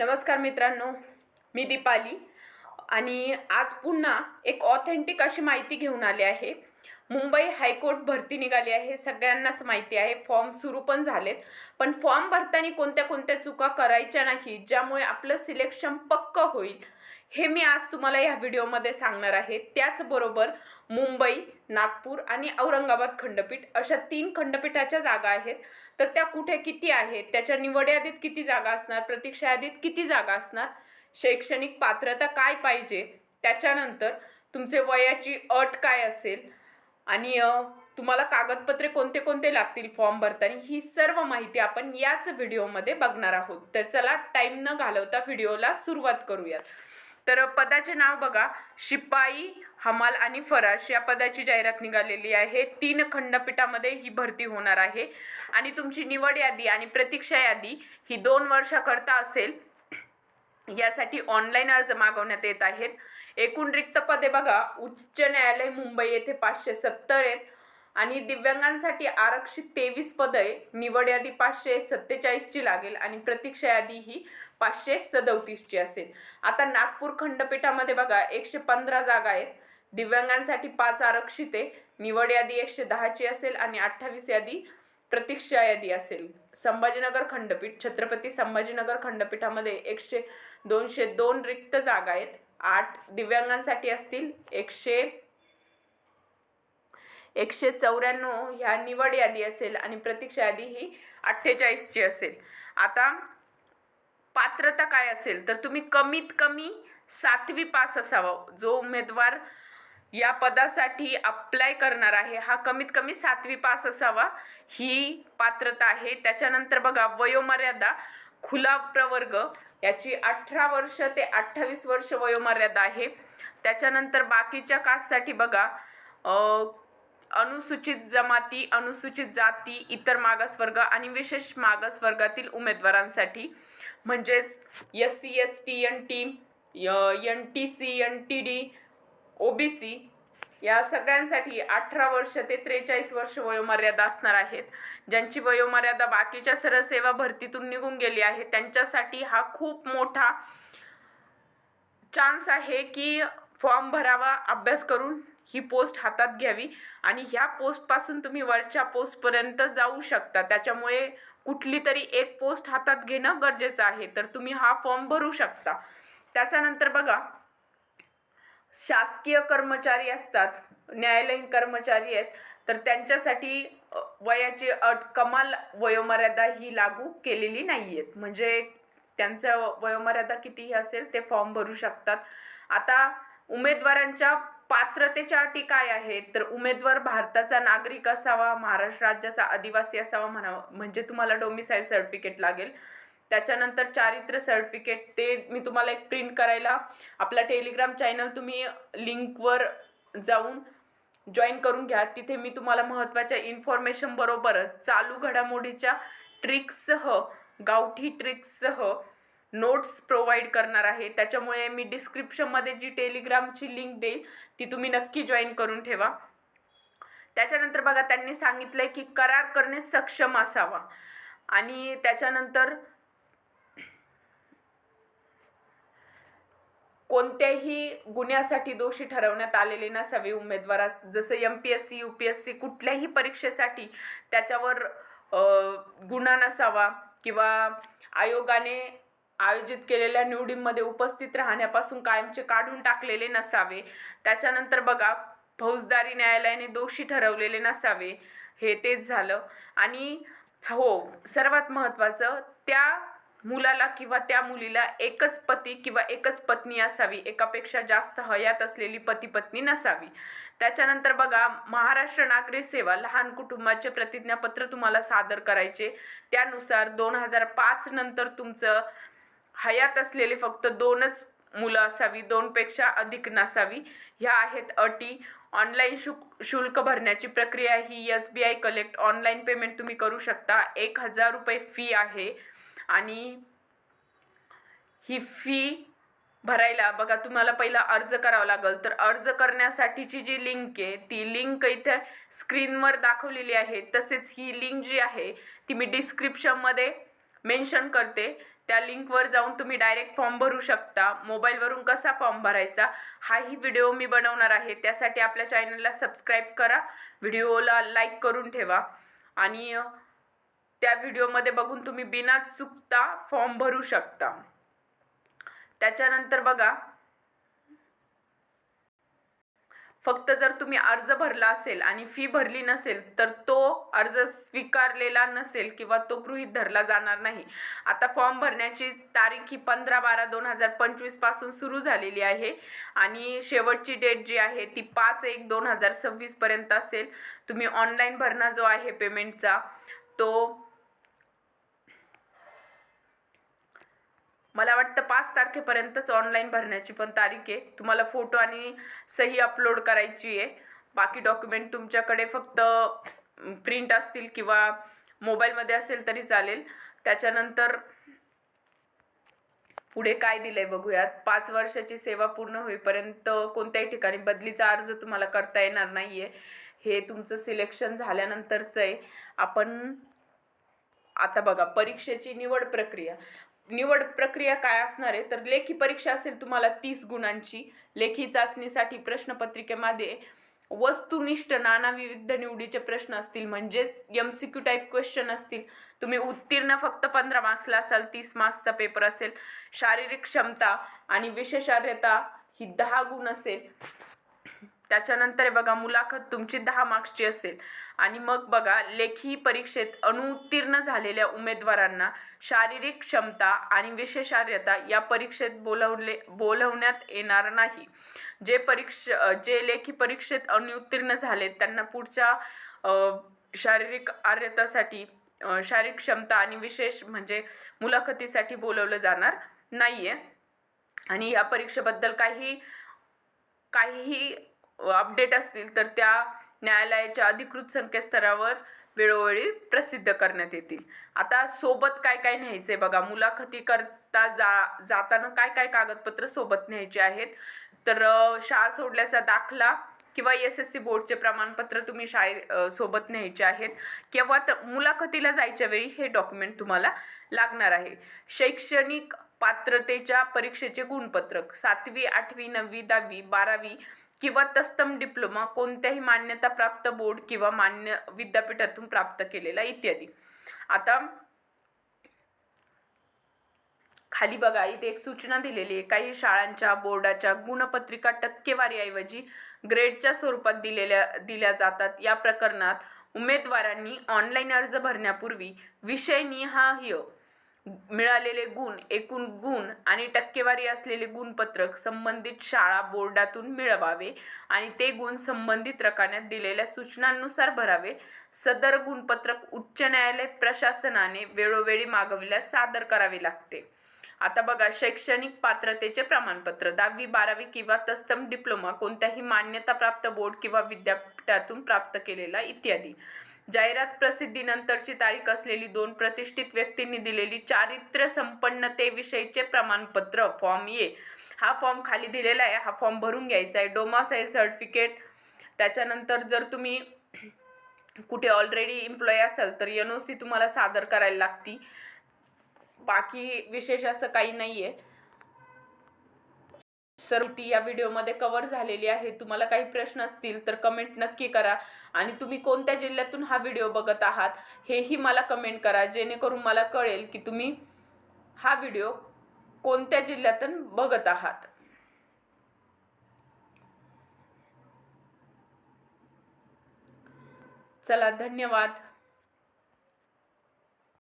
नमस्कार मित्रांनो मी दीपाली आणि आज पुन्हा एक ऑथेंटिक अशी माहिती घेऊन आली आहे. मुंबई हायकोर्ट भरती निघाली आहे सगळ्यांनाच माहिती आहे. फॉर्म सुरू पण झालेत. पण फॉर्म भरताना कोणत्या कोणत्या चुका करायच्या नाही ज्यामुळे आपलं सिलेक्शन पक्क होईल हे मी आज तुम्हाला या व्हिडिओमध्ये सांगणार आहे. त्याचबरोबर मुंबई नागपूर आणि औरंगाबाद खंडपीठ अशा तीन खंडपीठाच्या जागा आहेत. तर त्या कुठे किती आहेत त्याच्या निवड यादीत किती जागा असणार प्रतीक्षा यादीत किती जागा असणार शैक्षणिक पात्रता काय पाहिजे त्याच्यानंतर तुमचे वयाची अट काय असेल आणि तुम्हाला कागदपत्रे कोणते कोणते लागतील फॉर्म भरताना ही सर्व माहिती आपण याच व्हिडिओमध्ये बघणार आहोत. तर चला टाईम न घालवता व्हिडिओला सुरुवात करूयात. तर पदाचे नाव बघा. शिपाई हमाल आणि फराश या पदाची जाहिरात निघालेली आहे. तीन खंडपीठामध्ये ही भरती होणार आहे. आणि तुमची निवड यादी आणि प्रतीक्षा यादी ही दोन वर्षाकरता असेल. यासाठी ऑनलाईन अर्ज मागवण्यात येत आहेत. एकूण रिक्त पदे बघा उच्च न्यायालय मुंबई येथे पाचशे सत्तर आहेत. आणि दिव्यांगांसाठी आरक्षित तेवीस पद आहे निवड यादी पाचशे सत्तेचाळीसची लागेल आणि प्रतीक्षा यादी ही पाचशे सदोतीसची असेल. आता नागपूर खंडपीठामध्ये बघा एकशे पंधरा जागा आहेत. दिव्यांगांसाठी पाच आरक्षित आहे. निवड यादी एकशे दहाची असेल आणि अठ्ठावीस यादी प्रतीक्षा यादी असेल. संभाजीनगर खंडपीठ छत्रपती संभाजीनगर खंडपीठामध्ये एकशे दोनशे दोन रिक्त जागा आहेत. आठ दिव्यांगांसाठी असतील. एकशे एकशे चौऱ्याण्णव ह्या निवड यादी असेल आणि प्रतीक्षा यादी ही अठ्ठेचाळीसची असेल. आता पात्रता काय असेल? तर तुम्ही कमीत कमी सातवी पास असावा. जो उमेदवार या पदासाठी अप्लाय करणार आहे हा कमीत कमी सातवी पास असावा. ही पात्रता आहे. त्याच्यानंतर बघा वयोमर्यादा खुला प्रवर्ग याची अठरा वर्ष ते अठ्ठावीस वर्ष वयोमर्यादा आहे. त्याच्यानंतर बाकीच्या कास्टसाठी बघा अनुसूचित जमाती अनुसूचित जाती इतर मागासवर्ग आणि विशेष मागासवर्गातील उमेदवारांसाठी म्हणजेच S C S T N T N T C N T D O B C या सगळ्यांसाठी अठरा वर्ष ते त्रेचाळीस वर्ष वयोमर्यादा असणार आहेत. ज्यांची वयोमर्यादा बाकीच्या सरळ सेवा भरतीतून निघून गेली आहे त्यांच्यासाठी हा खूप मोठा चान्स आहे की फॉर्म भरावा अभ्यास करून ही पोस्ट हातात घ्यावी आणि ह्या पोस्टपासून तुम्ही वरच्या पोस्टपर्यंत जाऊ शकता. त्याच्यामुळे कुठली तरी एक पोस्ट हातात घेणं गरजेचं आहे तर तुम्ही हा फॉर्म भरू शकता. त्याच्यानंतर बघा शासकीय कर्मचारी असतात न्यायालयीन कर्मचारी आहेत तर त्यांच्यासाठी वयाची अट कमाल वयोमर्यादा ही लागू केलेली नाही आहेत म्हणजे त्यांचं वयोमर्यादा कितीही असेल ते फॉर्म भरू शकतात. आता उमेदवारांच्या पात्रतेच्या अटी काय आहेत? तर उमेदवार भारताचा नागरिक असावा महाराष्ट्र राज्याचा आदिवासी असावा म्हणावा म्हणजे तुम्हाला डोमिसाईल सर्टिफिकेट लागेल. त्याच्यानंतर चारित्र्य सर्टिफिकेट ते मी तुम्हाला एक प्रिंट करायला आपला टेलिग्राम चॅनल तुम्ही लिंकवर जाऊन जॉईन करून घ्या. तिथे मी तुम्हाला महत्त्वाच्या इन्फॉर्मेशनबरोबरच चालू घडामोडीच्या ट्रिक्ससह गावठी ट्रिक्ससह नोट्स प्रोव्हाइड करणार आहे. त्याच्यामुळे मी डिस्क्रिप्शनमध्ये जी टेलिग्रामची लिंक देईल ती तुम्ही नक्की जॉईन करून ठेवा. त्याच्यानंतर बघा त्यांनी सांगितलं आहे की करार करणे सक्षम असावा. आणि त्याच्यानंतर कोणत्याही गुन्ह्यासाठी दोषी ठरवण्यात आलेले नसावे उमेदवारास जसं M P S C U P S C कुठल्याही परीक्षेसाठी त्याच्यावर गुन्हा नसावा किंवा आयोगाने आयोजित केलेल्या निवडीमध्ये उपस्थित राहण्यापासून कायमचे काढून टाकलेले नसावे. त्याच्यानंतर बघा फौजदारी न्यायालयाने दोषी ठरवलेले नसावे. हे तेच झालं. आणि हो सर्वात महत्त्वाचं त्या मुलाला किंवा त्या मुलीला एकच पती किंवा एकच पत्नी असावी एकापेक्षा जास्त हयात असलेली पती पत्नी नसावी. त्याच्यानंतर बघा महाराष्ट्र नागरी सेवा लहान कुटुंबाचे प्रतिज्ञापत्र तुम्हाला सादर करायचे. त्यानुसार दोन हजार पाच नंतर तुमचं हयात असलेले फक्त दोनच मुलं असावी दोनपेक्षा अधिक नसावी. ह्या आहेत अटी. ऑनलाईन शुल्क शुल्क भरण्याची प्रक्रिया ही S B I collect online payment तुम्ही करू शकता. एक हजार रुपये फी आहे. आणि ही फी भरायला बघा तुम्हाला पहिला अर्ज करावा लागेल. तर अर्ज करण्यासाठीची जी लिंक आहे ती लिंक इथे स्क्रीनवर दाखवलेली आहे. तसेच ही लिंक जी आहे ती मी डिस्क्रिप्शनमध्ये मेन्शन करते. त्या लिंकवर जाऊन तुम्ही डायरेक्ट फॉर्म भरू शकता. मोबाईलवरून कसा फॉर्म भरायचा हाही व्हिडिओ मी बनवणार आहे. त्यासाठी आपल्या चॅनलला सबस्क्राईब करा. व्हिडिओला लाईक करून ठेवा. आणि त्या व्हिडिओमध्ये बघून तुम्ही बिना चुकता फॉर्म भरू शकता. त्याच्यानंतर बघा. फक्त जर तुम्ही अर्ज भरला असेल आणि फी भरली नसेल तर तो अर्ज स्वीकारलेला नसेल किंवा तो गृहीत धरला जाणार नाही. आता फॉर्म भरण्याची तारीख ही पंधरा बारा दोन हजार पंचवीसपासून सुरू झालेली आहे आणि शेवटची डेट जी आहे ती पाच एक दोन हजार सव्वीस पर्यंत असेल. तुम्ही ऑनलाईन भरणा जो आहे पेमेंटचा तो मला वाटतं पाच तारखेपर्यंतच ऑनलाईन भरण्याची पण तारीख आहे. तुम्हाला फोटो आणि सही अपलोड करायची आहे. बाकी डॉक्युमेंट तुमच्याकडे फक्त प्रिंट असतील किंवा मोबाईलमध्ये असेल तरी चालेल. त्याच्यानंतर पुढे काय दिलंय बघूयात. पाच वर्षाची सेवा पूर्ण होईपर्यंत कोणत्याही ठिकाणी बदलीचा अर्ज तुम्हाला करता येणार नाहीये. हे तुमचं सिलेक्शन झाल्यानंतरचं आहे. आपण आता बघा परीक्षेची निवड प्रक्रिया. निवड प्रक्रिया काय असणार आहे? तर लेखी परीक्षा असेल तुम्हाला तीस गुणांची. लेखी चाचणीसाठी प्रश्नपत्रिकेमध्ये वस्तुनिष्ठ नाना विविध निवडीचे प्रश्न असतील म्हणजेच M C Q type question असतील. तुम्ही उत्तीर्ण फक्त पंधरा मार्क्सला असाल तीस मार्क्सचा पेपर असेल. शारीरिक क्षमता आणि विशेषार्हता ही दहा गुण असेल. त्याच्यानंतर बघा मुलाखत तुमची दहा मार्क्सची असेल. आणि मग बघा लेखी परीक्षेत अनुत्तीर्ण झालेल्या उमेदवारांना शारीरिक क्षमता आणि विशेषार्हता या परीक्षेत बोलवले बोलवण्यात येणार नाही. जे परीक्ष जे लेखी परीक्षेत अनुत्तीर्ण झाले त्यांना पुढच्या शारीरिक आर्यतासाठी शारीरिक क्षमता आणि विशेष म्हणजे मुलाखतीसाठी बोलवलं जाणार नाही आहे आणि या परीक्षेबद्दल काही काहीही अपडेट असतील तर त्या न्यायालयाच्या अधिकृत संकेतस्थळावर वेळोवेळी प्रसिद्ध करण्यात येतील. आता सोबत काय काय न्यायचे बघा. मुलाखती करता जा जाताना काय काय कागदपत्र सोबत न्यायचे आहेत? तर शाळा सोडल्याचा दाखला किंवा एस एस सी बोर्डचे प्रमाणपत्र तुम्ही शाळे सोबत न्यायचे आहेत किंवा त मुलाखतीला जायच्या वेळी हे डॉक्युमेंट तुम्हाला लागणार आहे. शैक्षणिक पात्रतेच्या परीक्षेचे गुणपत्रक सातवी आठवी नववी दहावी बारावी किंवा तत्सम डिप्लोमा कोणत्याही मान्यताप्राप्त बोर्ड किंवा मान्य विद्यापीठातून प्राप्त केलेला इत्यादी. आता खाली बघा इथे एक सूचना दिलेली आहे. काही शाळांच्या बोर्डाच्या गुणपत्रिका टक्केवारीऐवजी ग्रेडच्या स्वरूपात दिलेल्या दिल्या जातात. या प्रकरणात उमेदवारांनी ऑनलाईन अर्ज भरण्यापूर्वी विषयनिहाय मिळालेले गुण एकूण गुण आणि टक्केवारी असलेले गुणपत्रक संबंधित शाळा बोर्डातून मिळवावे आणि ते गुण संबंधित रकान्यात दिलेल्या सूचनांनुसार भरावे. सदर गुणपत्रक उच्च न्यायालय प्रशासनाने वेळोवेळी मागविल्यास सादर करावे लागते. आता बघा शैक्षणिक पात्रतेचे प्रमाणपत्र दहावी बारावी किंवा तत्सम डिप्लोमा कोणत्याही मान्यताप्राप्त बोर्ड किंवा विद्यापीठातून प्राप्त केलेला इत्यादी. जाहिरात प्रसिद्धीनंतरची तारीख असलेली दोन प्रतिष्ठित व्यक्तींनी दिलेली चारित्र्य संपन्नतेविषयीचे प्रमाणपत्र फॉर्म ए हा फॉर्म खाली दिलेला आहे. हा फॉर्म भरून घ्यायचा आहे. Domicile certificate. त्याच्यानंतर जर तुम्ही कुठे ऑलरेडी एम्प्लॉय असाल तर एन ओ सी तुम्हाला सादर करायला लागती बाकी विशेष असं काही नाही आहे सर्व ती या व्हिडिओमध्ये कव्हर झालेली आहे. तुम्हाला काही प्रश्न असतील तर कमेंट नक्की करा. आणि तुम्ही कोणत्या जिल्ह्यातून हा व्हिडिओ बघत आहात हेही मला कमेंट करा. जेणेकरून मला कळेल की तुम्ही हा व्हिडिओ कोणत्या जिल्ह्यातून बघत आहात. चला धन्यवाद.